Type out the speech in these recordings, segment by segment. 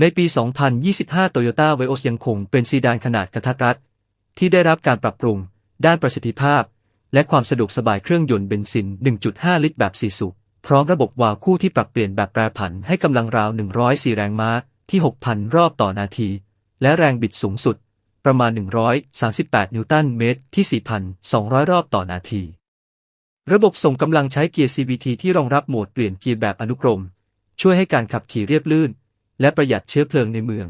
ในปี 2025 Toyota Vios ยังคงเป็นซีดานขนาดกระทัดรัด ที่ได้รับการปรับปรุง ด้านประสิทธิภาพ และความสะดวกสบายเครื่องยนต์เบนซิน 1.5 ลิตรแบบ4สูบพร้อมระบบวาล์วคู่ที่ปรับเปลี่ยนแบบแปรผันให้กำลังราว 104 แรงม้าที่ 6,000 รอบต่อนาที และแรงบิดสูงสุด ประมาณ 138 นิวตันเมตรที่ 4,200 รอบต่อนาที ระบบส่งกำลังใช้เกียร์ CVT ที่รองรับโหมดเปลี่ยนเกียร์แบบอนุกรม ช่วยให้การขับขี่เรียบลื่น และประหยัดเชื้อเพลิงในเมือง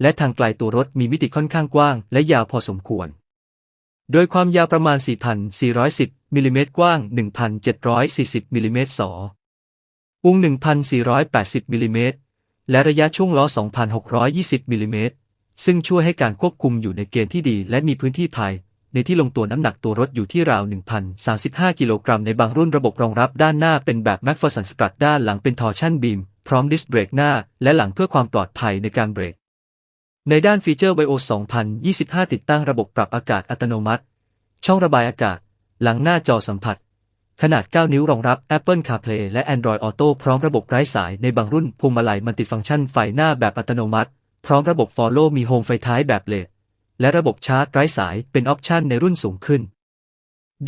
และทางไกลตัวรถมีมิติค่อนข้างกว้าง และยาวพอสมควร โดยความยาวประมาณ 4,410มิลลิเมตรกว้าง 1,740มิลลิเมตรศอวง1,480มิลลิเมตรและระยะช่วงล้อ 2,620มิลลิเมตรซึ่งช่วยให้การควบคุมอยู่ในเกณฑ์ที่ดี และมีพื้นที่ภายในที่ลงตัวน้ำหนักตัวรถอยู่ที่ราว 1,035 กิโลกรัมในบางรุ่นระบบรองรับด้านหน้าเป็นแบบ m c p h e r s o n Strut ด้านหลังเป็น Torsion Beam พร้อมดิสเบรกหน้าและหลังเพื่อความปลอดภัยในการเบรก ในด้านฟีเจอร์ Bio 2025 ติดตั้งระบบปรับอากาศอัตโนมัติ ช่องระบายอากาศ หลังหน้าจอสัมผัส ขนาด 9 นิ้วรองรับ Apple CarPlay และ Android Auto พร้อมระบบไร้สายในบางรุ่นพวงมาลัยมัลติฟังก์ชันไฟหน้าแบบอัตโนมัติ พร้อมระบบ Follow มีโฮมไฟท้ายแบบเลดและระบบชาร์จไร้สายเป็นออปชันในรุ่นสูงขึ้น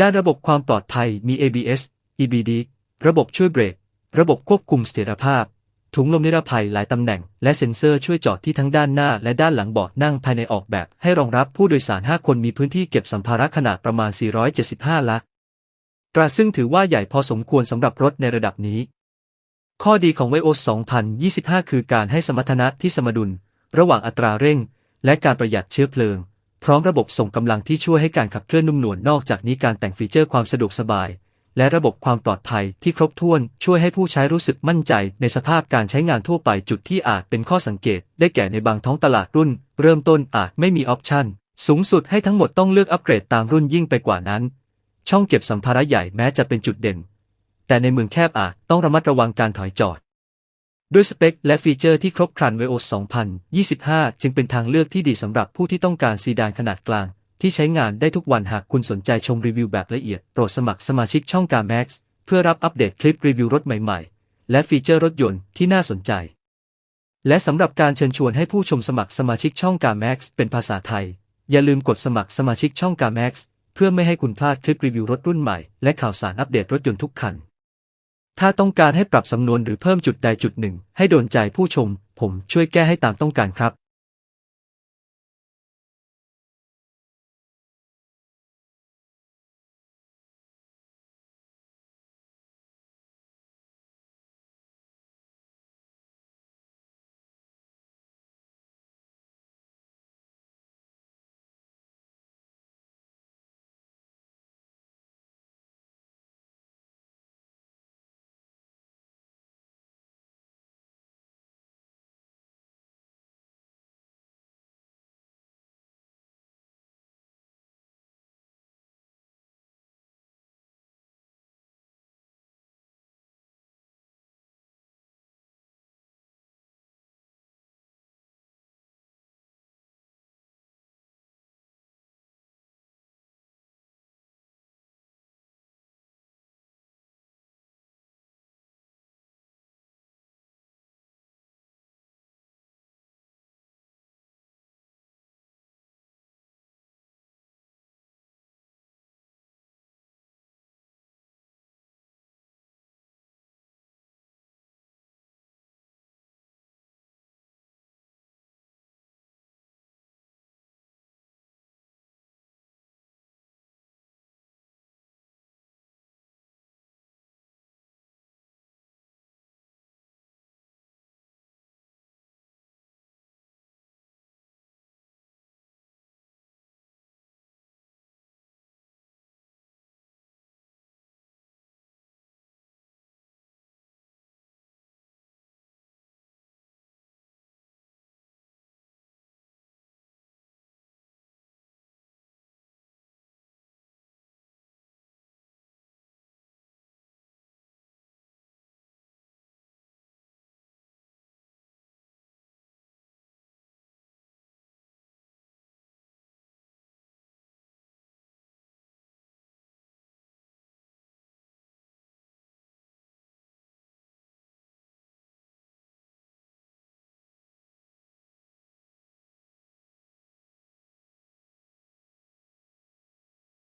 ด้านระบบความปลอดภัยมี ABS EBD ระบบช่วยเบรก ระบบควบคุมเสถียรภาพ ถุงลมนิรภัยหลายตำแหน่ง และเซ็นเซอร์ช่วยจอดที่ทั้งด้านหน้าและด้านหลังเบาะนั่งภายในออกแบบ ให้รองรับผู้โดยสาร 5 คนมีพื้นที่เก็บสัมภาระขนาดประมาณ 475 ลักตราซึ่งถือว่าใหญ่พอสมควรสำหรับรถในระดับนี้ ข้อดีของ v ว o 2025 คือการให้สมรรถนะที่สมดุล ระหว่างอัตราเร่ง และการประหยัดเชื้อเพลิง พร้อมระบบส่งกำลังที่ช่วยให้การขับเคลื่อนนุ่มนวลนอกจากนี้การแต่งฟีเจอร์ความสะดวกสบาย และระบบความปลอดภัยที่ครบถ้วนช่วยให้ผู้ใช้รู้สึกมั่นใจในสภาพการใช้งานทั่วไปจุดที่อาจเป็นข้อสังเกต ได้แก่ในบางท้องตลาดรุ่น เริ่มต้นอาจไม่มีออปชันสูงสุดให้ทั้งหมดต้องเลือกอัปเกรดตามรุ่นยิ่งไปกว่านั้น ช่องเก็บสัมภาระใหญ่แม้จะเป็นจุดเด่น แต่ในเมืองแคบอาจต้องระมัดระวังการถอยจอด ด้วยสเปคและฟีเจอร์ที่ครบครัน Vios 2025 จึงเป็นทางเลือกที่ดีสำหรับผู้ที่ต้องการซีดานขนาดกลาง ที่ใช้งานได้ทุกวันหากคุณสนใจชมรีวิวแบบละเอียด โปรดสมัครสมาชิกช่องกา Max เพื่อรับอัปเดตคลิปรีวิวรถใหม่ๆ และฟีเจอร์รถยนต์ที่น่าสนใจ และสำหรับการเชิญชวนให้ผู้ชมสมัครสมาชิกช่องกา Max เป็นภาษาไทย อย่าลืมกดสมัครสมาชิกช่องกา Max เพื่อไม่ให้คุณพลาดคลิปรีวิวรถรุ่นใหม่และข่าวสารอัปเดตรถยนต์ทุกคัน ถ้าต้องการให้ปรับสำนวนหรือเพิ่มจุดใดจุดหนึ่ง ให้โดนใจผู้ชม ผมช่วยแก้ให้ตามต้องการครับ